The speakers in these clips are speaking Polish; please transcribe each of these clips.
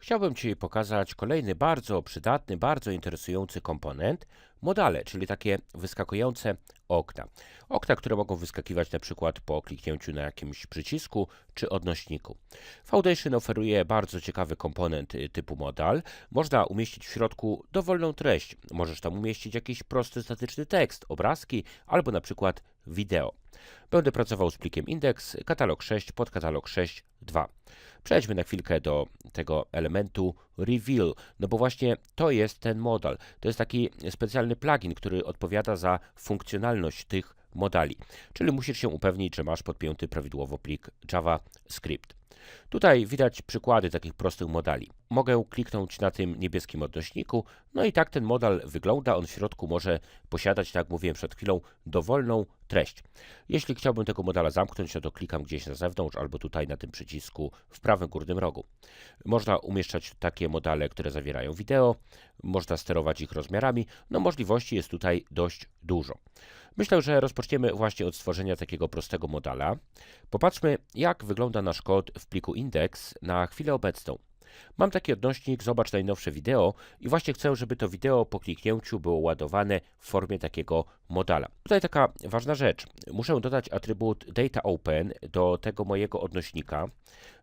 Chciałbym Ci pokazać kolejny bardzo przydatny, bardzo interesujący komponent, modale, czyli takie wyskakujące okna. Okna, które mogą wyskakiwać na przykład po kliknięciu na jakimś przycisku czy odnośniku. Foundation oferuje bardzo ciekawy komponent y, typu modal. Można umieścić w środku dowolną treść. Możesz tam umieścić jakiś prosty statyczny tekst, obrazki albo na przykład wideo. Będę pracował z plikiem index, katalog 6, podkatalog 6, 2. Przejdźmy na chwilkę do tego elementu Reveal, no bo właśnie to jest ten modal. To jest taki specjalny plugin, który odpowiada za funkcjonalność tych modali. Czyli musisz się upewnić, że masz podpięty prawidłowo plik JavaScript. Tutaj widać przykłady takich prostych modali. Mogę kliknąć na tym niebieskim odnośniku, no i tak ten modal wygląda. On w środku może posiadać, tak jak mówiłem przed chwilą, dowolną treść. Jeśli chciałbym tego modala zamknąć, no to klikam gdzieś na zewnątrz albo tutaj na tym przycisku w prawym górnym rogu. Można umieszczać takie modale, które zawierają wideo, można sterować ich rozmiarami, no możliwości jest tutaj dość dużo. Myślę, że rozpoczniemy właśnie od stworzenia takiego prostego modala. Popatrzmy, jak wygląda nasz kod w pliku index na chwilę obecną. Mam taki odnośnik, zobacz najnowsze wideo i właśnie chcę, żeby to wideo po kliknięciu było ładowane w formie takiego modala. Tutaj taka ważna rzecz. Muszę dodać atrybut dataOpen do tego mojego odnośnika.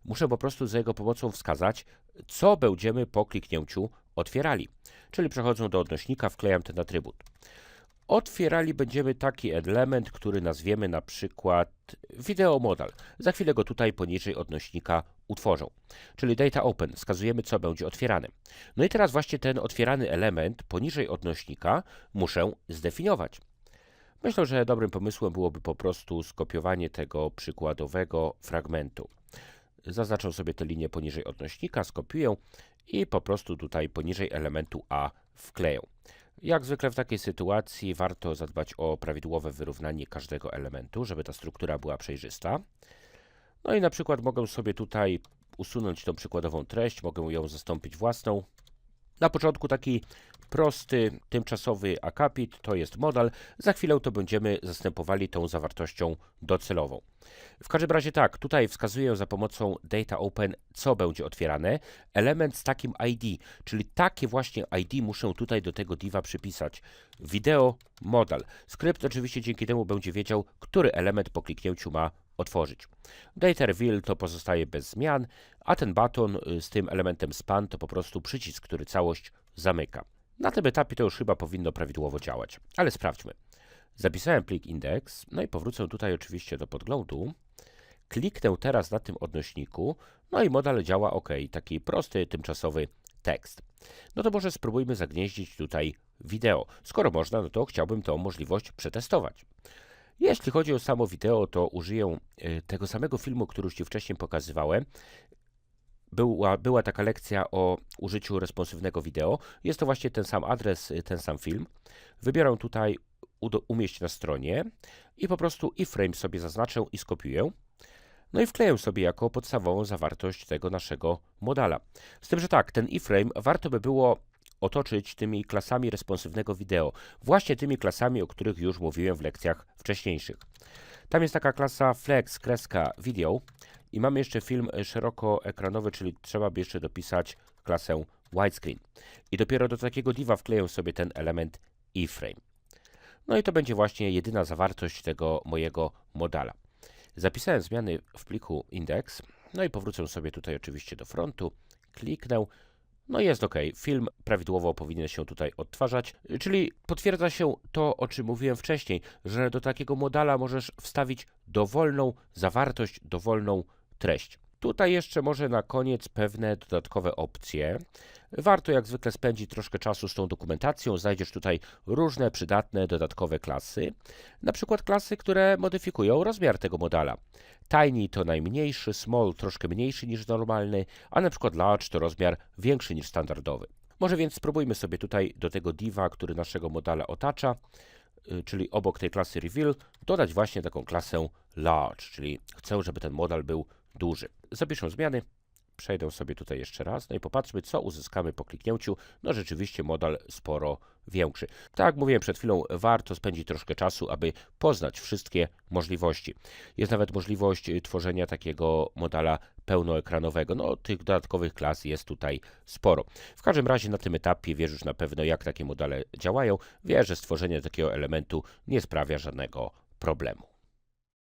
Muszę po prostu za jego pomocą wskazać, co będziemy po kliknięciu otwierali. Czyli przechodzę do odnośnika, wklejam ten atrybut. Otwierali będziemy taki element, który nazwiemy na przykład wideo modal. Za chwilę go tutaj poniżej odnośnika utworzą. Czyli data open, wskazujemy co będzie otwierane. No i teraz właśnie ten otwierany element poniżej odnośnika muszę zdefiniować. Myślę, że dobrym pomysłem byłoby po prostu skopiowanie tego przykładowego fragmentu. Zaznaczę sobie tę linię poniżej odnośnika, skopiuję i po prostu tutaj poniżej elementu A wkleję. Jak zwykle w takiej sytuacji warto zadbać o prawidłowe wyrównanie każdego elementu, żeby ta struktura była przejrzysta. No i na przykład mogę sobie tutaj usunąć tą przykładową treść, mogę ją zastąpić własną. Na początku taki prosty, tymczasowy akapit, to jest modal. Za chwilę to będziemy zastępowali tą zawartością docelową. W każdym razie tak, tutaj wskazuję za pomocą data open, co będzie otwierane. Element z takim ID, czyli takie właśnie ID muszę tutaj do tego diva przypisać. Wideo modal. Skrypt oczywiście dzięki temu będzie wiedział, który element po kliknięciu ma otworzyć. Data reveal to pozostaje bez zmian, a ten baton y, z tym elementem span to po prostu przycisk, który całość zamyka. Na tym etapie to już chyba powinno prawidłowo działać, ale sprawdźmy. Zapisałem plik index, no i powrócę tutaj oczywiście do podglądu. Kliknę teraz na tym odnośniku, no i model działa ok, taki prosty, tymczasowy tekst. No to może spróbujmy zagnieździć tutaj wideo. Skoro można, no to chciałbym tą możliwość przetestować. Jeśli chodzi o samo wideo, to użyję y, tego samego filmu, który już Ci wcześniej pokazywałem. Była, była taka lekcja o użyciu responsywnego wideo. Jest to właśnie ten sam adres, y, ten sam film. Wybieram tutaj umieść na stronie i po prostu iframe sobie zaznaczę i skopiuję. No i wkleję sobie jako podstawową zawartość tego naszego modala. Z tym, że tak, ten iframe warto by było otoczyć tymi klasami responsywnego wideo. Właśnie tymi klasami, o których już mówiłem w lekcjach wcześniejszych. Tam jest taka klasa flex, kreska, video i mamy jeszcze film szerokoekranowy, czyli trzeba by jeszcze dopisać klasę widescreen. I dopiero do takiego diva wkleję sobie ten element iframe. No i to będzie właśnie jedyna zawartość tego mojego modala. Zapisałem zmiany w pliku index, no i powrócę sobie tutaj oczywiście do frontu, kliknę, no jest ok, film prawidłowo powinien się tutaj odtwarzać, czyli potwierdza się to, o czym mówiłem wcześniej, że do takiego modala możesz wstawić dowolną zawartość, dowolną treść. Tutaj jeszcze może na koniec pewne dodatkowe opcje. Warto jak zwykle spędzić troszkę czasu z tą dokumentacją. Znajdziesz tutaj różne przydatne dodatkowe klasy. Na przykład klasy, które modyfikują rozmiar tego modala. Tiny to najmniejszy, small troszkę mniejszy niż normalny, a na przykład large to rozmiar większy niż standardowy. Może więc spróbujmy sobie tutaj do tego diva, który naszego modala otacza, y, czyli obok tej klasy reveal, dodać właśnie taką klasę large, czyli chcę, żeby ten model był duży. Zapiszę zmiany, Przejdę sobie tutaj jeszcze raz, no i popatrzmy, co uzyskamy po kliknięciu. No rzeczywiście model sporo większy. Tak jak mówiłem przed chwilą, warto spędzić troszkę czasu, aby poznać wszystkie możliwości. Jest nawet możliwość y, tworzenia takiego modela pełnoekranowego. No, tych dodatkowych klas jest tutaj sporo. W każdym razie na tym etapie wiesz już na pewno, jak takie modele działają. Wiesz, że stworzenie takiego elementu nie sprawia żadnego problemu.